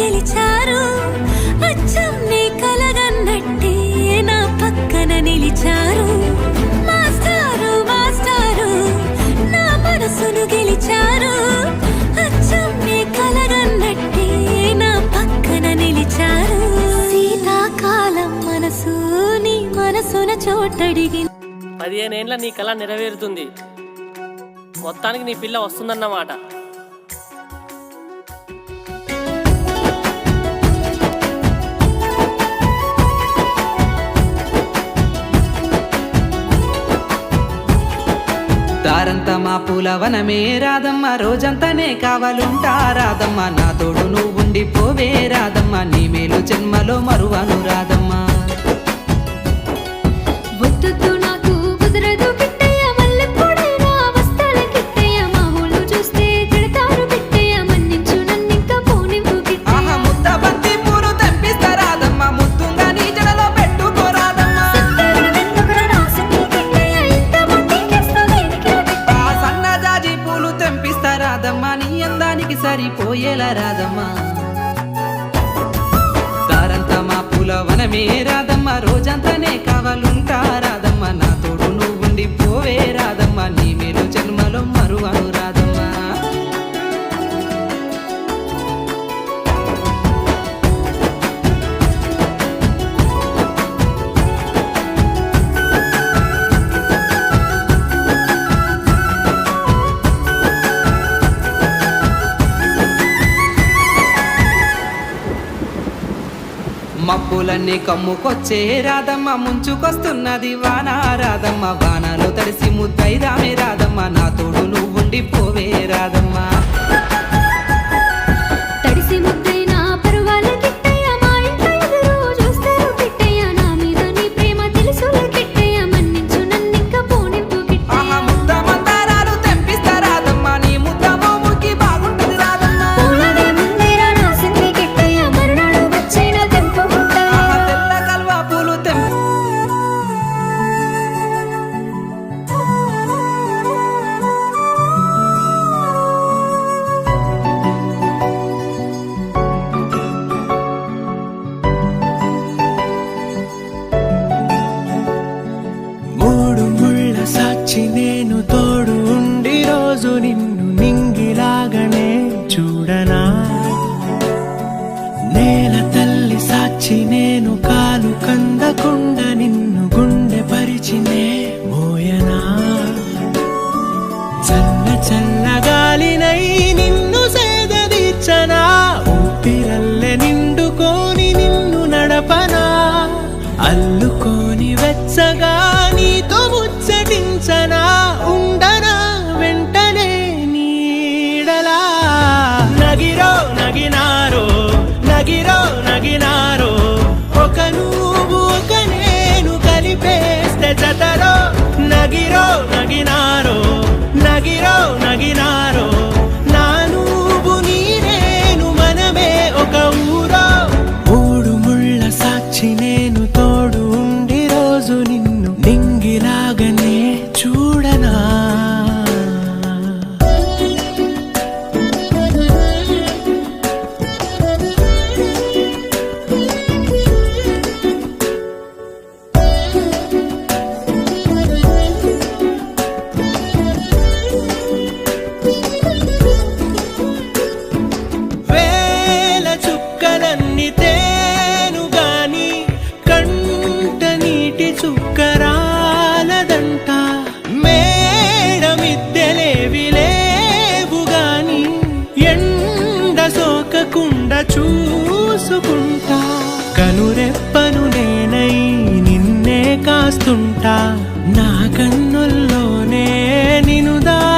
గెలిచారు. అచ్చం నీ కలగన్నట్టే నా పక్కన నిలిచారు. మాస్టారు మాస్టారు నా మనసును గెలిచారు. అచ్చం నీ కలగన్నట్టే నా పక్కన నిలిచారు. శీతాకాలం మనసు నీ మనసున చోటడిగి పదిహేనేండ్ల నీ కళ నెరవేరుతుంది. మొత్తానికి నీ పిల్ల వస్తుందన్నమాట. వారంతా మా పూలవనమే రాదమ్మ రోజంతానే కావాలుంటా రాదమ్మ. నా తోడు నువ్వు ఉండిపోవే రాదమ్మ నీ మేలు జన్మలో మరువను రాదమ్మా. ఎలా రాదమ్మా తారంతా మా పూల వనమే రాదమ్మా రోజంతానే కావాలుంటారా? మబ్బులన్నీ కమ్ముకొచ్చే రాధమ్మ ముంచుకొస్తున్నది వాన రాధమ్మ వానలో తడిసి ముద్దై రామే రాధమ్మ. నా తోడు నువ్వుండిపోవే రాధమ్మ. నేల తల్లి సాక్షి నేను నగిరో నగినా చుక్కరాలదంట మేడమిద్దెలేవిలేవు ఎండ సోకకుండా చూసుకుంటా. కనురెప్పను నేనై నిన్నే కాస్తుంటా. నా కన్నుల్లోనే నినుదా